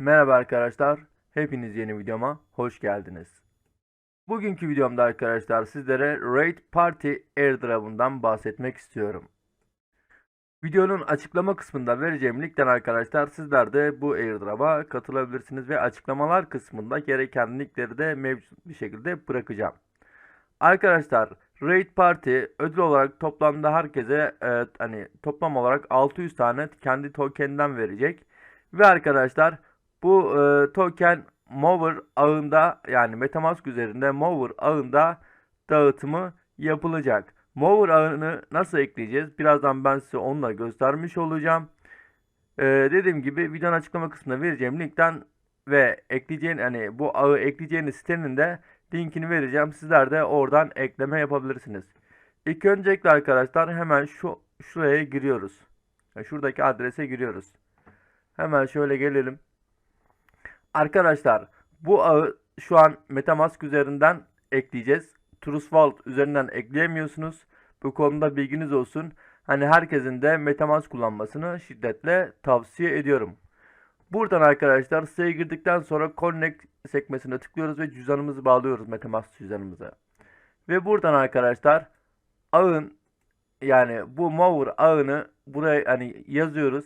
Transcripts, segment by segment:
Merhaba arkadaşlar, hepiniz yeni videoma hoş geldiniz. Bugünkü videomda arkadaşlar sizlere Raid Party Airdrop'undan bahsetmek istiyorum. Videonun açıklama kısmında vereceğim linkten arkadaşlar sizler de bu airdrop'a katılabilirsiniz ve açıklamalar kısmında gereken linkleri de mevcut bir şekilde bırakacağım. Arkadaşlar Raid Party ödül olarak toplamda herkese e, hani toplam olarak 600 tane kendi token'den verecek. Ve arkadaşlar bu e, token Mover ağında yani Metamask üzerinde Mover ağında dağıtımı yapılacak. Mover ağını nasıl ekleyeceğiz? Birazdan ben size onunla göstermiş olacağım. E, dediğim gibi videonun açıklama kısmında vereceğim linkten ve ekleyeceğin hani bu ağı ekleyeceğiniz sitenin de linkini vereceğim. Sizler de oradan ekleme yapabilirsiniz. İlk öncelikle arkadaşlar hemen şu şuraya giriyoruz. Yani şuradaki adrese giriyoruz. Hemen şöyle gelelim. Arkadaşlar bu ağı şu an Metamask üzerinden ekleyeceğiz. Trust Vault üzerinden ekleyemiyorsunuz. Bu konuda bilginiz olsun. Hani herkesin de Metamask kullanmasını şiddetle tavsiye ediyorum. Buradan arkadaşlar siteye girdikten sonra Connect sekmesine tıklıyoruz ve cüzdanımızı bağlıyoruz Metamask cüzdanımıza. Ve buradan arkadaşlar ağın yani bu Mover ağını buraya hani yazıyoruz.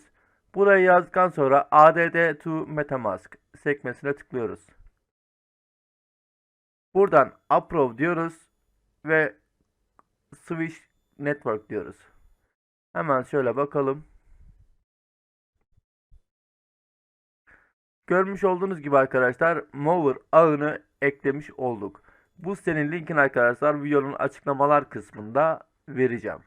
Buraya yazdıktan sonra add to metamask sekmesine tıklıyoruz. Buradan approve diyoruz ve switch network diyoruz. Hemen şöyle bakalım. Görmüş olduğunuz gibi arkadaşlar Mover ağını eklemiş olduk. Bu sitenin linkini arkadaşlar videonun açıklamalar kısmında vereceğim.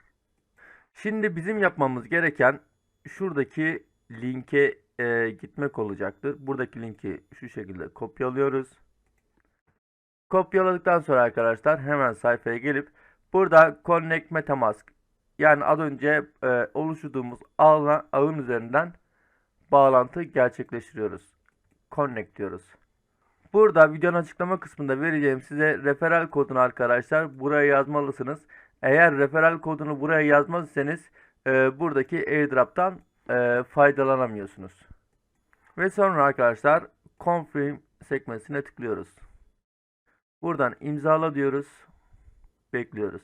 Şimdi bizim yapmamız gereken şuradaki linke e, gitmek olacaktır. Buradaki linki şu şekilde kopyalıyoruz. Kopyaladıktan sonra arkadaşlar hemen sayfaya gelip burada Connect Metamask yani az önce e, oluşturduğumuz ağla, ağın üzerinden bağlantı gerçekleştiriyoruz. Connect diyoruz. Burada videonun açıklama kısmında vereceğim size referral kodunu arkadaşlar buraya yazmalısınız. Eğer referral kodunu buraya yazmazsanız e, buradaki airdrop'tan e, faydalanamıyorsunuz. Ve sonra arkadaşlar confirm sekmesine tıklıyoruz. Buradan imzala diyoruz. Bekliyoruz.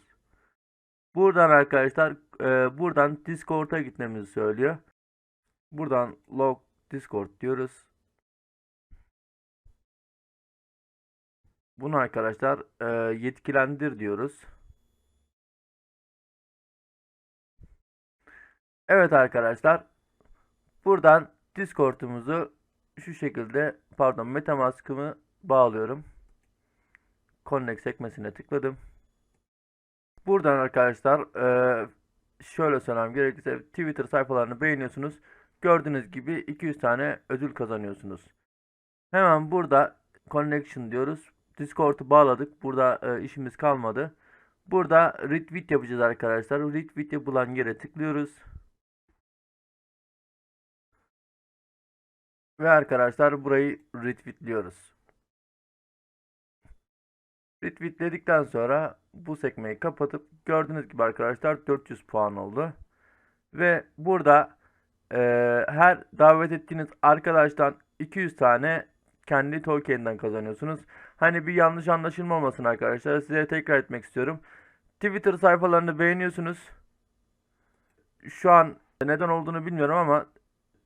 Buradan arkadaşlar e, buradan Discord'a gitmemizi söylüyor. Buradan log Discord diyoruz. Bunu arkadaşlar e, yetkilendir diyoruz. Evet arkadaşlar. Buradan Discord'umuzu şu şekilde pardon Metamask'ımı bağlıyorum. Connect sekmesine tıkladım. Buradan arkadaşlar e, şöyle söylemem gerekirse Twitter sayfalarını beğeniyorsunuz. Gördüğünüz gibi 200 tane ödül kazanıyorsunuz. Hemen burada connection diyoruz. Discord'u bağladık. Burada e, işimiz kalmadı. Burada retweet yapacağız arkadaşlar. Retweet yapılan yere tıklıyoruz. Ve arkadaşlar burayı retweetliyoruz. Retweetledikten sonra bu sekmeyi kapatıp gördüğünüz gibi arkadaşlar 400 puan oldu. Ve burada e, her davet ettiğiniz arkadaştan 200 tane kendi token'den kazanıyorsunuz. Hani bir yanlış anlaşılma olmasın arkadaşlar. Size tekrar etmek istiyorum. Twitter sayfalarını beğeniyorsunuz. Şu an neden olduğunu bilmiyorum ama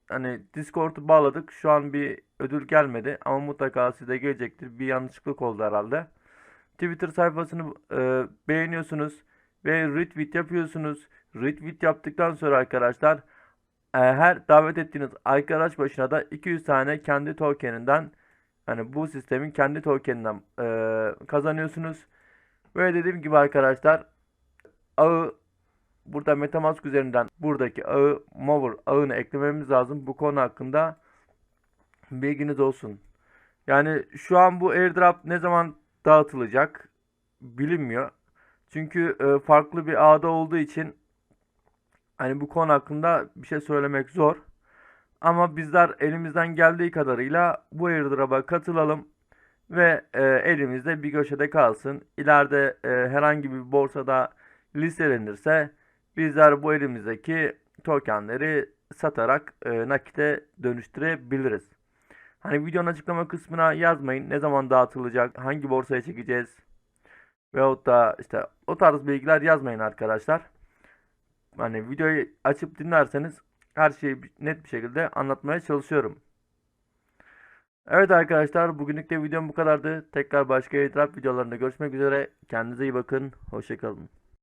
hani Discord'u bağladık. Şu an bir ödül gelmedi ama mutlaka size gelecektir. Bir yanlışlık oldu herhalde. Twitter sayfasını e, beğeniyorsunuz ve retweet yapıyorsunuz. Retweet yaptıktan sonra arkadaşlar e, her davet ettiğiniz arkadaş başına da 200 tane kendi tokeninden hani bu sistemin kendi tokeninden e, kazanıyorsunuz. Ve dediğim gibi arkadaşlar ağı burada Metamask üzerinden buradaki ağı Mover ağını eklememiz lazım. Bu konu hakkında bilginiz olsun. Yani şu an bu airdrop ne zaman dağıtılacak bilinmiyor. Çünkü e, farklı bir ağda olduğu için hani bu konu hakkında bir şey söylemek zor. Ama bizler elimizden geldiği kadarıyla bu airdrop'a katılalım ve e, elimizde bir köşede kalsın. İleride e, herhangi bir borsada listelenirse bizler bu elimizdeki tokenleri satarak e, nakite dönüştürebiliriz. Hani videonun açıklama kısmına yazmayın. Ne zaman dağıtılacak, hangi borsaya çekeceğiz veyahut da işte o tarz bilgiler yazmayın arkadaşlar. Hani videoyu açıp dinlerseniz her şeyi net bir şekilde anlatmaya çalışıyorum. Evet arkadaşlar bugünlük de videom bu kadardı. Tekrar başka airdrop videolarında görüşmek üzere. Kendinize iyi bakın. Hoşçakalın.